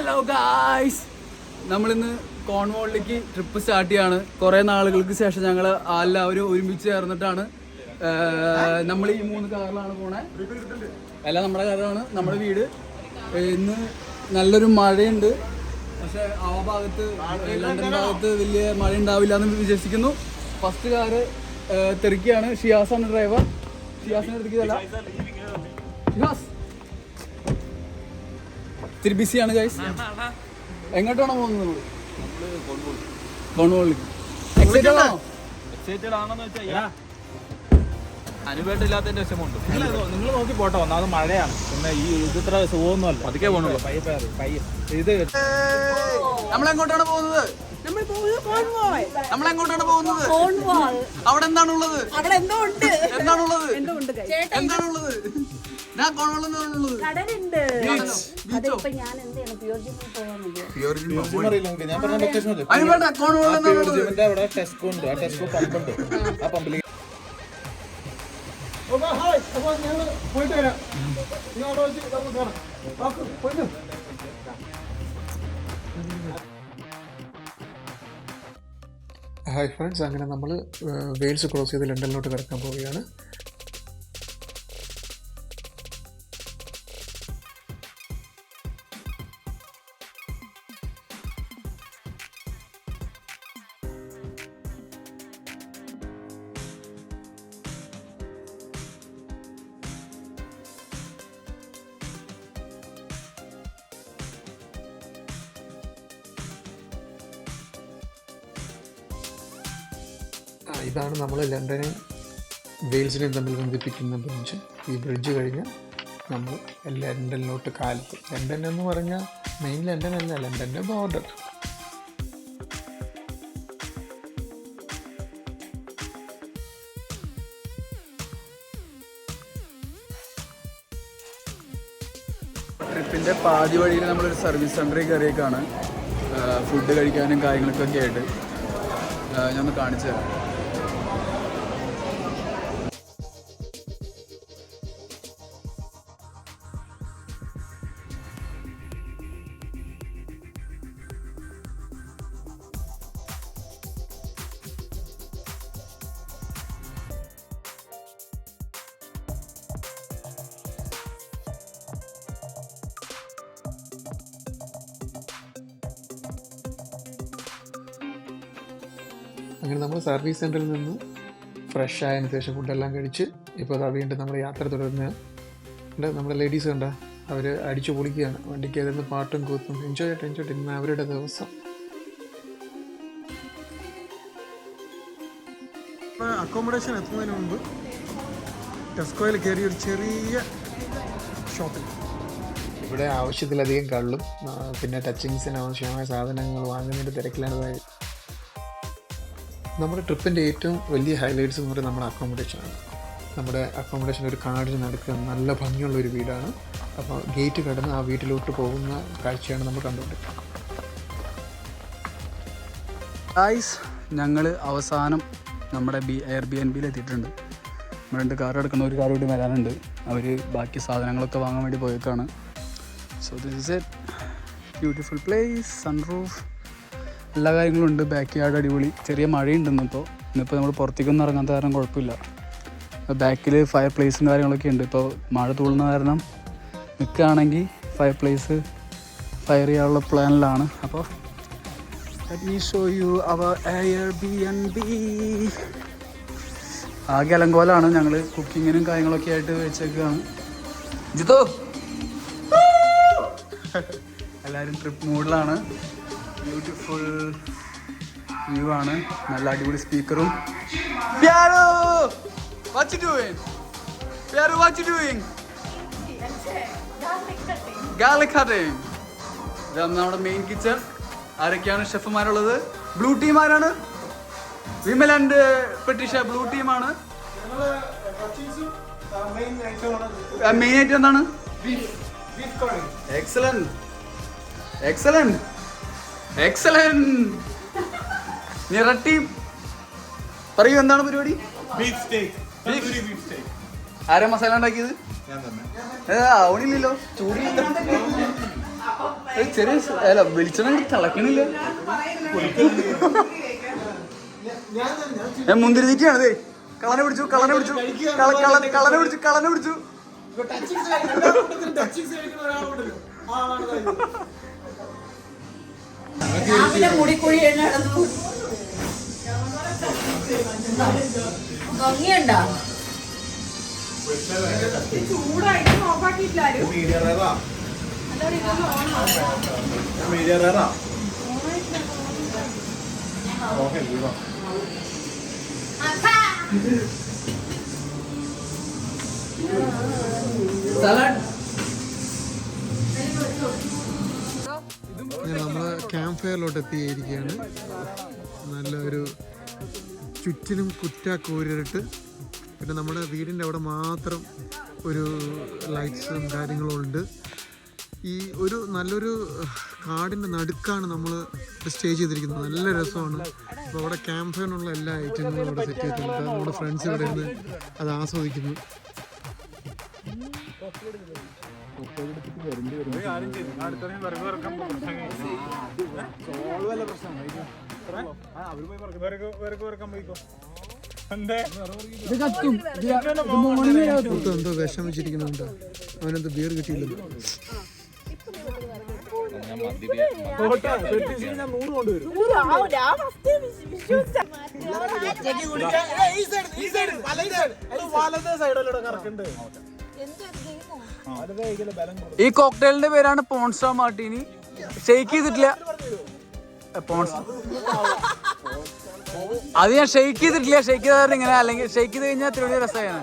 Hello guys നമ്മളിന്ന് കോൺവോളിലേക്ക് trip start ചെയ്യാണ്. കുറേ നാളുകൾക്ക് ശേഷം ഞങ്ങൾ എല്ലാവരും ഒരുമിച്ച് ചേർന്നിട്ടാണ്. നമ്മൾ ഈ മൂന്ന് കാറിലാണ് പോണേ. അല്ല നമ്മുടെ കാറാണ് നമ്മുടെ വീട്. ഇന്ന് നല്ലൊരു മഴയുണ്ട്. പക്ഷെ ആ ഭാഗത്ത് ലണ്ടൻ ഭാഗത്ത് വലിയ മഴ ഉണ്ടാവില്ല എന്ന് വിശ്വസിക്കുന്നു ഫസ്റ്റ് കാറ് തെറിക്കുകയാണ്. ഷിയാസാണ് ഡ്രൈവർ ഷിയാസിനെ എടുത്തില്ല ഷിയാസ് ഇത്തിരി ബിസിയാണ് ഗൈസ് എങ്ങോട്ടാണോ പോകുന്നത് നമ്മൾ? കോൺവോളിലേക്ക് എക്സൈറ്റഡ് ആണോ? എക്സൈറ്റഡ് ആണെന്ന് വെച്ചാൽ അനുഭവമില്ലാത്തതിന്റെ വിഷമമുണ്ട്. നിങ്ങൾ നോക്കി പോട്ടെ. ഒന്നാമത് മഴയാണ്. പിന്നെ ഈ ഇത് ഇത്ര സുഖമൊന്നുമല്ല അതൊക്കെ പോകണുള്ളൂ ഇത് നമ്മൾ എങ്ങോട്ടാണ് പോകുന്നത്? നമ്മൾ പോകുന്നത് നമ്മൾ എങ്ങോട്ടാണ് പോകുന്നത്? അവിടെ എന്താണുള്ളത്? അവിടെ എന്തോ ഉണ്ട് എന്താണുള്ളത്. എന്താണുള്ളത് ഞാൻ കോൺവോളിൽ എന്താണുള്ളത് കടലുണ്ട് അതിപ്പോ ഞാൻ എന്ത് ചെയ്യണം പ്യൂർ ജിമ്മിൽ പോകാൻ ഞാൻ പറഞ്ഞ ലൊക്കേഷൻ അതിന് വേണ്ട ഹായ് ഫ്രണ്ട്സ്. അങ്ങനെ നമ്മൾ വെയിൽസ് ക്രോസ് ചെയ്ത് ലണ്ടനിലോട്ട് കിടക്കാൻ പോവുകയാണ്. ഇതാണ് നമ്മൾ ലണ്ടനെയും വെയിൽസിനെയും തമ്മിൽ ബന്ധിപ്പിക്കുന്ന ബ്രിഡ്ജ്. ഈ ബ്രിഡ്ജ് കഴിഞ്ഞ് നമ്മൾ ലണ്ടനിലോട്ട് കാലത്ത് ലണ്ടൻ എന്ന് പറഞ്ഞാൽ മെയിൻ ലണ്ടൻ അല്ല ലണ്ടന്റെ ബോർഡർ ട്രിപ്പിന്റെ പാതി വഴിയിൽ നമ്മളൊരു സർവീസ് സെന്ററിൽ കയറിയേക്കാണ്. ഫുഡ് കഴിക്കാനും കാര്യങ്ങൾക്കൊക്കെ ആയിട്ട്. ഒന്ന് കാണിച്ചു തരാം. അങ്ങനെ നമ്മൾ സർവീസ് സെന്ററിൽ നിന്ന് ഫ്രഷ് ആയതിനു ശേഷം ഫുഡെല്ലാം കഴിച്ച് ഇപ്പോൾ അതാ വീണ്ടും നമ്മൾ യാത്ര തുടരുന്ന. നമ്മുടെ ലേഡീസ് കണ്ട? അവർ അടിച്ചു പൊളിക്കുകയാണ്. വണ്ടിക്ക് അതിൽ പാട്ടും കൂത്തും. എൻജോയ് ആയിട്ട് എൻജോയ് ഇന്ന് അവരുടെ ദിവസം. അക്കോമഡേഷൻ എത്തുന്നതിന് മുമ്പ് ടെസ്കോയിൽ കയറി ഒരു ചെറിയ ഷോപ്പിൽ ഇവിടെ ആവശ്യത്തിലധികം കള്ളും പിന്നെ ടച്ചിങ്സിന് ആവശ്യമായ സാധനങ്ങൾ വാങ്ങുന്നതിന്റെ തിരക്കിലാണ്. നമ്മുടെ ട്രിപ്പിന്റെ ഏറ്റവും വലിയ ഹൈലൈറ്റ്സ് എന്ന് പറയുന്നത് നമ്മുടെ അക്കോമഡേഷനാണ് നമ്മുടെ അക്കോമഡേഷൻ ഒരു കാടിന് നടക്കുക നല്ല ഭംഗിയുള്ള ഒരു വീടാണ്. അപ്പോൾ ഗേറ്റ് കടന്ന് ആ വീട്ടിലോട്ട് പോകുന്ന കാഴ്ചയാണ് നമ്മൾ കണ്ടുകൊണ്ടിരിക്കുന്നത്. ഗായ്സ് ഞങ്ങൾ അവസാനം നമ്മുടെ ബി എയർ ബി എൻ ബിയിൽ എത്തിയിട്ടുണ്ട്. നമ്മൾ രണ്ട് കാർ എടുക്കുന്ന ഒരു കാർ കൂടി വരാനുണ്ട്. അവർ ബാക്കി സാധനങ്ങളൊക്കെ വാങ്ങാൻ വേണ്ടി പോയേക്കാണ്. So this is a beautiful place sunroof എല്ലാ കാര്യങ്ങളും ഉണ്ട് ബാക്ക് യാർഡ് അടിപൊളി. ചെറിയ മഴയുണ്ടെന്നിപ്പോൾ ഇന്നിപ്പോൾ നമ്മൾ പുറത്തേക്കൊന്നും ഇറങ്ങാത്ത കാരണം കുഴപ്പമില്ല. ബാക്കിൽ ഫയർ പ്ലേസും കാര്യങ്ങളൊക്കെ ഉണ്ട്. ഇപ്പോൾ മഴ തൂളുന്ന കാരണം നിൽക്കുകയാണെങ്കിൽ ഫയർ പ്ലേസ് ഫയർ ചെയ്യാനുള്ള പ്ലാനിലാണ് അപ്പോൾ Let me show you our Airbnb. ആകെ അലങ്കോലാണ്. ഞങ്ങൾ കുക്കിങ്ങിനും കാര്യങ്ങളൊക്കെ ആയിട്ട് വെച്ചേക്കാണ്. ജിതോ എല്ലാവരും ട്രിപ്പ് മൂഡിലാണ് ബ്യൂട്ടിഫുൾ വ്യൂ ആണ്. നല്ല അടിപൊളി സ്പീക്കറും ഡൂയിങ് ഗാർലിക് കട്ടിങ് ഇതാണ് നമ്മുടെ മെയിൻ കിച്ചൺ ആരൊക്കെയാണ് ഷെഫുമാരുള്ളത് ബ്ലൂ ടീം ആരാണ്? വിമൽ ആൻഡ് പെട്ടിഷ ബ്ലൂ ടീമാണ് മെയിൻ ആയിട്ട് എന്താണ്? എക്സലന്റ് എക്സലന്റ് എക്സലന്റ് നിറ ടീം പറയൂ എന്താണ് പരിപാടി? ആരാ മസാല ഉണ്ടാക്കിയത്? ആവണില്ലല്ലോ. ചൂടില്ലല്ലോ ഒരു ചെറിയ അല്ല വെളിച്ചെണ്ണ തിളക്കണില്ല. ഞാൻ മുന്തിരി തീറ്റിയാണ് ദേ കളനെ പിടിച്ചു കളനെ പിടിച്ചു. കള കള കളനെ പിടിച്ചു കളനെ പിടിച്ചു. പിന്നെ മുടിക്കുഴി നടന്നു ഭംഗിയുണ്ടോ? ചൂടായിട്ട് നമ്മൾ ഫയറിലോട്ട് എത്തിയിരിക്കുകയാണ് നല്ലൊരു ചുറ്റിനും കുറ്റ കൂരിട്ട് പിന്നെ നമ്മുടെ വീടിന്റെ അവിടെ മാത്രം ഒരു ലൈറ്റ്സും കാര്യങ്ങളും ഉണ്ട് ഈ ഒരു നല്ലൊരു കാടിന്റെ നടുക്കാണ് നമ്മൾ സ്റ്റേ ചെയ്തിരിക്കുന്നത്. നല്ല രസമാണ്. അപ്പോൾ അവിടെ ക്യാമ്പ് ഫയറിനുള്ള എല്ലാ ഐറ്റങ്ങളും അവിടെ സെറ്റ് ചെയ്തിട്ടുണ്ട്. നമ്മുടെ ഫ്രണ്ട്സ് ഇവിടെ ഇരുന്ന് അത് ആസ്വദിക്കുന്നു. ഇത് കത്തും ബിയർ ഇത് ഈ സൈഡ് എന്തോ സൈഡ് അവനെന്തോ ബിയർ കിട്ടിയില്ലെന്ന് ഈ കോക്ടെയിലിന്റെ പേരാണ് പോൺസ മാർട്ടിനി. ഷെയ്ക്ക് ചെയ്തിട്ടില്ല. പോൺസ്. അത് ഞാൻ ഷെയ്ക്ക് ചെയ്തിട്ടില്ല. ഷെയ്ക്ക് ചെയ്താൽ ഇങ്ങനെ അല്ലെങ്കിൽ ഷെയ്ക്ക് ചെയ്ത് കഴിഞ്ഞാൽ തിരുവനന്തപുരം രസമാണ്.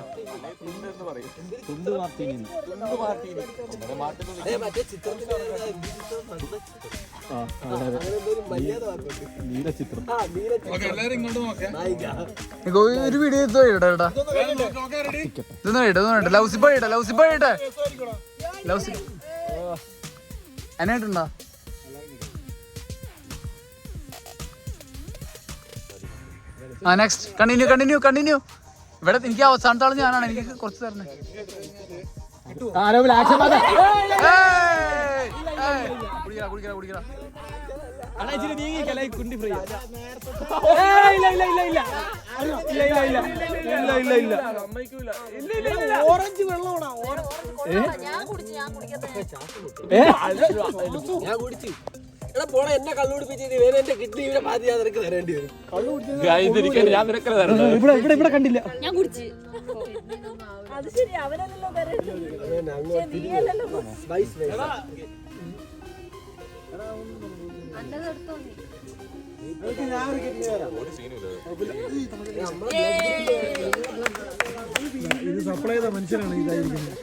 ഒരു വീഡിയോ എടുത്തോ ഇടാ ഇടാ ഇതൊന്നും ഇടാ ഇതൊന്നും ഇടാ ലൗസിപ്പ ഇടാ. ലൗസിപ്പ ലൗസി എന്നായിട്ടുണ്ടോ ആ നെക്സ്റ്റ് കണ്ടിന്യൂ കണ്ടിന്യൂ കണ്ടിന്യൂ ഇവിടെ എനിക്ക് അവസാനത്തെ ആൾ ഞാനാണ്. എനിക്ക് കുറച്ച് തരണേ. ഏയ്! ഏയ്! കുടിക്കടാ, കുടിക്കടാ, കുടിക്കടാ. ഞാൻ കുടിച്ചു ഞാൻ കുടിക്കട്ടെ. എടാ പോണ എന്നെ കള്ളുപിടിപ്പിച്ചിട്ട് ഇവനെ എന്റെ കിഡ്നി ഇവിടെ ബാധ്യത ഞാൻ നിനക്ക് തരേണ്ടി വരും. ഞാൻ കുടിച്ചു. അത് ശരി അവനല്ലല്ലോ തരേണ്ടത്. നീയല്ലല്ലോ വൈസ് വേഴ്സ. അന്നതെടുത്തോ നീ നിനക്ക് ഇത് സപ്ലൈ ചെയ്ത മനുഷ്യനാണ് ഇതായിരിക്കുന്നത്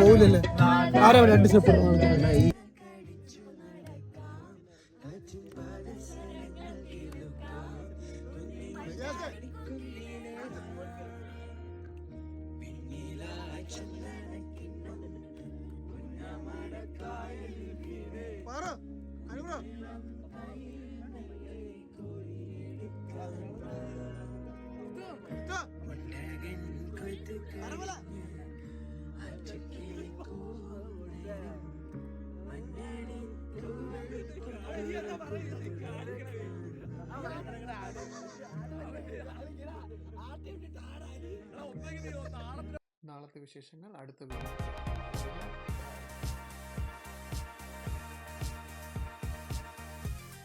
പോകില്ലല്ലേ ആരാ രണ്ട് സ്റ്റെപ്പ് നാളത്തെ വിശേഷങ്ങൾ അടുത്ത വീഡിയോ